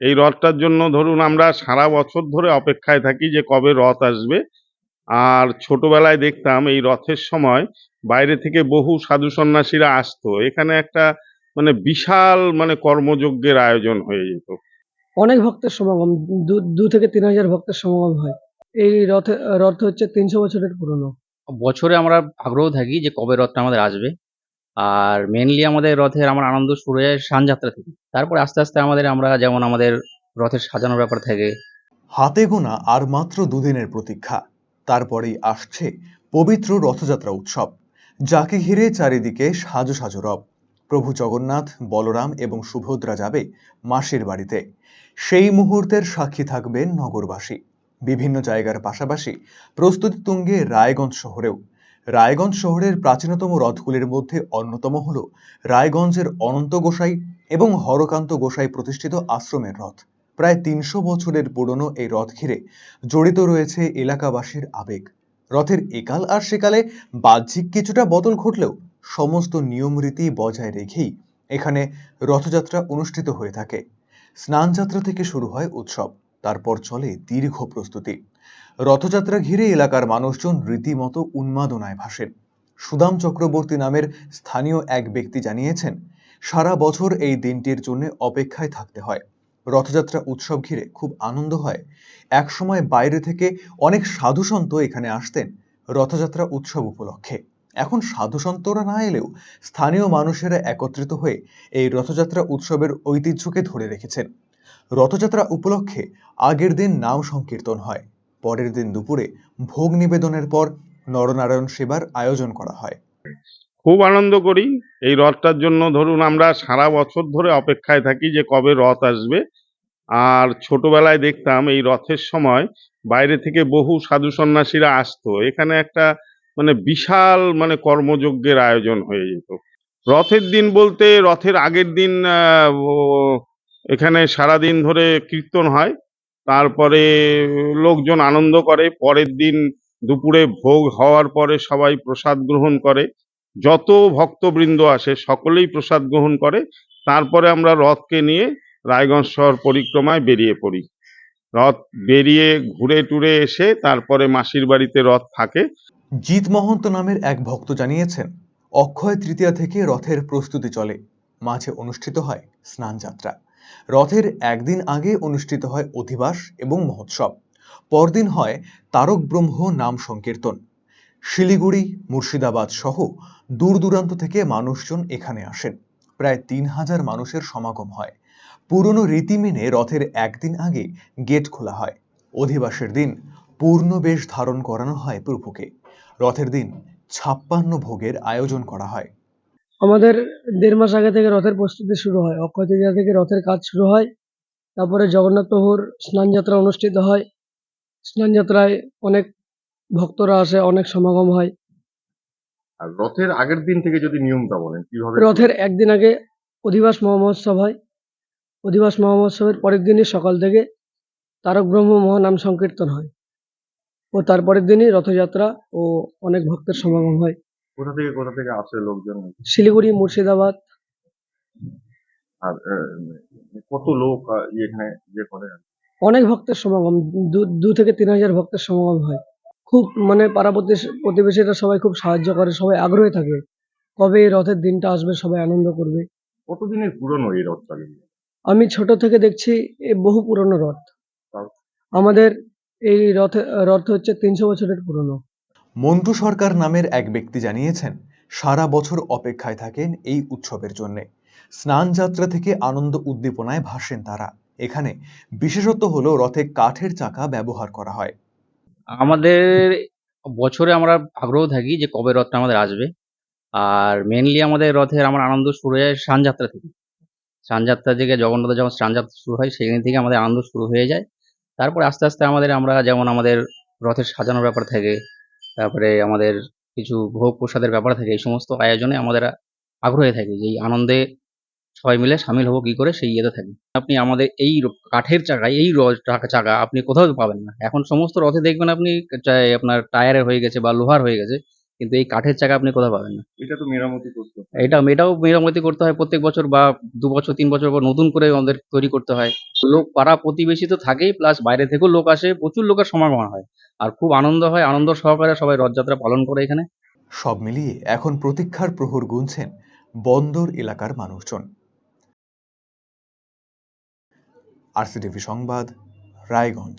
এই রথটার জন্য ধরুন আমরা সারা বছর ধরে অপেক্ষায় থাকি যে কবে রথ আসবে। আর ছোটবেলায় দেখতাম এই রথের সময় বাইরে থেকে বহু সাধু সন্ন্যাসীরা আসতো। এখানে একটা মানে বিশাল মানে কর্মযজ্ঞের আয়োজন হয়ে যেত। অনেক ভক্তের সমাগম দু দু থেকে তিন হাজার ভক্তের সমাগম হয়। এই রথে রথ হচ্ছে তিনশো বছরের পুরনো। বছরে আমরা আগ্রহ থাকি যে কবে রথটা আমাদের আসবে। আর মেনলি আমাদের রথের আমার আনন্দ শুরু হয় সানযাত্রা থেকে। তারপরে আস্তে আস্তে আমাদের আমরা যেমন আমাদের রথের সাজানোর ব্যাপার থাকে। হাতে গোনা আর মাত্র দুদিনের প্রতীক্ষা। তারপরেই আসছে পবিত্র রথযাত্রা উৎসব, যাকে ঘিরে চারিদিকে সাজো সাজো রব। প্রভু জগন্নাথ, বলরাম এবং সুভদ্রা যাবে মাসির বাড়িতে। সেই মুহূর্তের সাক্ষী থাকবেন নগরবাসী। বিভিন্ন জায়গার পাশাপাশি প্রস্তুতি তুঙ্গে রায়গঞ্জ শহরেও। রায়গঞ্জ শহরের প্রাচীনতম রথগুলির মধ্যে অন্যতম হল রায়গঞ্জের অনন্ত গোসাই এবং হরকান্ত গোসাই প্রতিষ্ঠিত আশ্রমের রথ। প্রায় তিনশো বছরের পুরনো এই রথ ঘিরে জড়িত রয়েছে এলাকাবাসীর আবেগ। রথের একাল আর সেকালে বাহ্যিক কিছুটা বদল ঘটলেও সমস্ত নিয়ম রীতি বজায় রেখেই এখানে রথযাত্রা অনুষ্ঠিত হয়ে থাকে। স্নানযাত্রা থেকে শুরু হয় উৎসব। তারপর চলে দীর্ঘ প্রস্তুতি। রথযাত্রা ঘিরে এলাকার মানুষজন রীতিমতো উন্মাদনায় ভাসেন। সুদাম চক্রবর্তী নামের স্থানীয় এক ব্যক্তি জানিয়েছেন, সারা বছর এই দিনটির জন্য অপেক্ষায় থাকতে হয়। রথযাত্রা উৎসব ঘিরে খুব আনন্দ হয়। একসময় বাইরে থেকে অনেক সাধুসন্ত এখানে আসতেন রথযাত্রা উৎসব উপলক্ষে। এখন সাধুসন্তরা না এলেও স্থানীয় মানুষেরা একত্রিত হয়ে এই রথযাত্রা উৎসবের ঐতিহ্যকে ধরে রেখেছেন। রথযাত্রা উপলক্ষে আগের দিন নাম সংকীর্তন হয়। পরের দিন দুপুরে ভোগ নিবেদনের পর নরনারায়ণ সেবার আয়োজন করা হয়। খুব আনন্দ করি। এই রথটার জন্য ধরুন আমরা সারা বছর ধরে অপেক্ষায় থাকি যে কবে রথ আসবে। আর ছোটবেলায় দেখতাম এই রথের সময় বাইরে থেকে বহু সাধু সন্ন্যাসীরা আসতো। এখানে একটা মানে বিশাল মানে কর্মযজ্ঞের আয়োজন হয়ে যেত। রথের দিন বলতে রথের আগের দিন এখানে সারা দিন ধরে কীর্তন হয়, তারপরে লোকজন আনন্দ করে, পরের দিন দুপুরে ভোগ হওয়ার পরে সবাই প্রসাদ গ্রহণ করে। যত ভক্তবৃন্দ আসে, সকলেই প্রসাদ গ্রহণ করে। তারপরে আমরা রথকে নিয়ে রায়গঞ্জ শহর পরিক্রমায় বেরিয়ে পড়ি। রথ বেরিয়ে ঘুরে টুরে এসে তারপরে মাসির বাড়িতে রথ থাকে। জিৎ মহন্ত নামের এক ভক্ত জানিয়েছেন, অক্ষয় তৃতীয়া থেকে রথের প্রস্তুতি চলে। মাঝে অনুষ্ঠিত হয় স্নানযাত্রা। রথের একদিন আগে অনুষ্ঠিত হয় অধিবাস এবং মহোৎসব। পরদিন হয় তারক ব্রহ্ম নাম সংকীর্তন। শিলিগুড়ি, মুর্শিদাবাদ সহ দূর দূরান্ত থেকে মানুষজন এখানে আসেন। প্রায় তিন হাজার মানুষের সমাগম হয়। পুরনো রীতি মেনে রথের একদিন আগে গেট খোলা হয়। অধিবাসের দিন পূর্ণ বেশ ধারণ করানো হয় প্রভুকে। রথের দিন ছাপ্পান্ন ভোগের আয়োজন করা হয়। আমাদের দেড় মাস আগে থেকে রথের প্রস্তুতি শুরু হয়। অক্ষয় তৃতীয়া থেকে রথের কাজ শুরু হয়। তারপরে জগন্নাথ প্রভুর স্নানযাত্রা অনুষ্ঠিত হয়। স্নানযাত্রায় অনেক ভক্তরা আসে অনেক সমাগম হয়। আর রথের আগের দিন থেকে যদি নিয়মটা বলেন কীভাবে? রথের একদিন আগে অধিবাস মহোৎসব হয়। অধিবাস মহোৎসবের পরের দিনই সকাল থেকে তারক ব্রহ্ম মহানাম সংকীর্তন হয়। ও তারপরের দিনই রথযাত্রা ও অনেক ভক্তের সমাগম হয়। কোথা থেকে কোথা থেকে আসে লোকজন? শিলিগুড়ি মুর্শিদাবাদ। আর কত লোক এখানে ইয়ে করে? অনেক ভক্তের সমাগম দু থেকে তিন হাজার ভক্তের সমাগম হয়। খুব মানে পাড়া প্রতিবেশী- প্রতিবেশীরা সবাই খুব সাহায্য করে সবাই আগ্রহে থাকে। কবে এই রথের দিনটা আসবে সবাই আনন্দ করবে। কতদিনের পুরনো এই রথটা? আমি ছোট থেকে দেখছি এ বহু পুরনো রথ। আমাদের এই রথ রথ হচ্ছে তিনশো বছরের পুরনো। মন্টু সরকার নামের এক ব্যক্তি জানিয়েছেন, সারা বছর অপেক্ষায় থাকেন এই উৎসবের জন্য। স্নান যাত্রা থেকে আনন্দ উদ্দীপনায় ভাসেন তারা। এখানে বিশেষত্ব হলো রথে কাঠের চাকা ব্যবহার করা হয়। আমাদের বছরে আমরা আগ্রহ থাকি যে কবে রথটা আমাদের আসবে। আর মেনলি আমাদের রথের আমার আনন্দ শুরু হয় সানযাত্রা থেকে। সানযাত্রা থেকে জগন্নাথের যখন স্নানযাত্রা শুরু হয়, সেখান থেকে আমাদের আনন্দ শুরু হয়ে যায়। তারপরে আস্তে আস্তে আমাদের আমরা যেমন আমাদের রথের সাজানোর ব্যাপার থাকে তারপরে আমাদের কিছু ভোগ প্রসাদের ব্যাপার থাকে, এই সমস্ত আয়োজনে আমাদের আগ্রহে থাকে যে এই আনন্দে সবাই মিলে সামিল হব কি করে সেই ইয়েতে থাকে। আপনি আমাদের এই কাঠের চাকা এই চাকা আপনি কোথাও পাবেন না। এখন সমস্ত রথে দেখবেন আপনি আপনার টায়ারের হয়ে গেছে বা লোহার হয়ে গেছে কিন্তু এই কাঠের চাকা আপনি কোথাও পাবেন না। এটা তো মেরামতি করতে হবে। এটা এটাও মেরামতি করতে হয় প্রত্যেক বছর বা দু বছর তিন বছর পর নতুন করে আমাদের তৈরি করতে হয়। লোক পাড়া প্রতিবেশী তো থাকেই প্লাস বাইরে থেকেও লোক আসে প্রচুর লোকের সমাগম হয়। আর খুব আনন্দ হয় আনন্দ সহকারে সবাই রথযাত্রা পালন করে এখানে। সব মিলিয়ে এখন প্রতীক্ষার প্রহর গুনছেন বন্দর এলাকার মানুষজন। আরসিটিভি সংবাদ রায়গঞ্জ।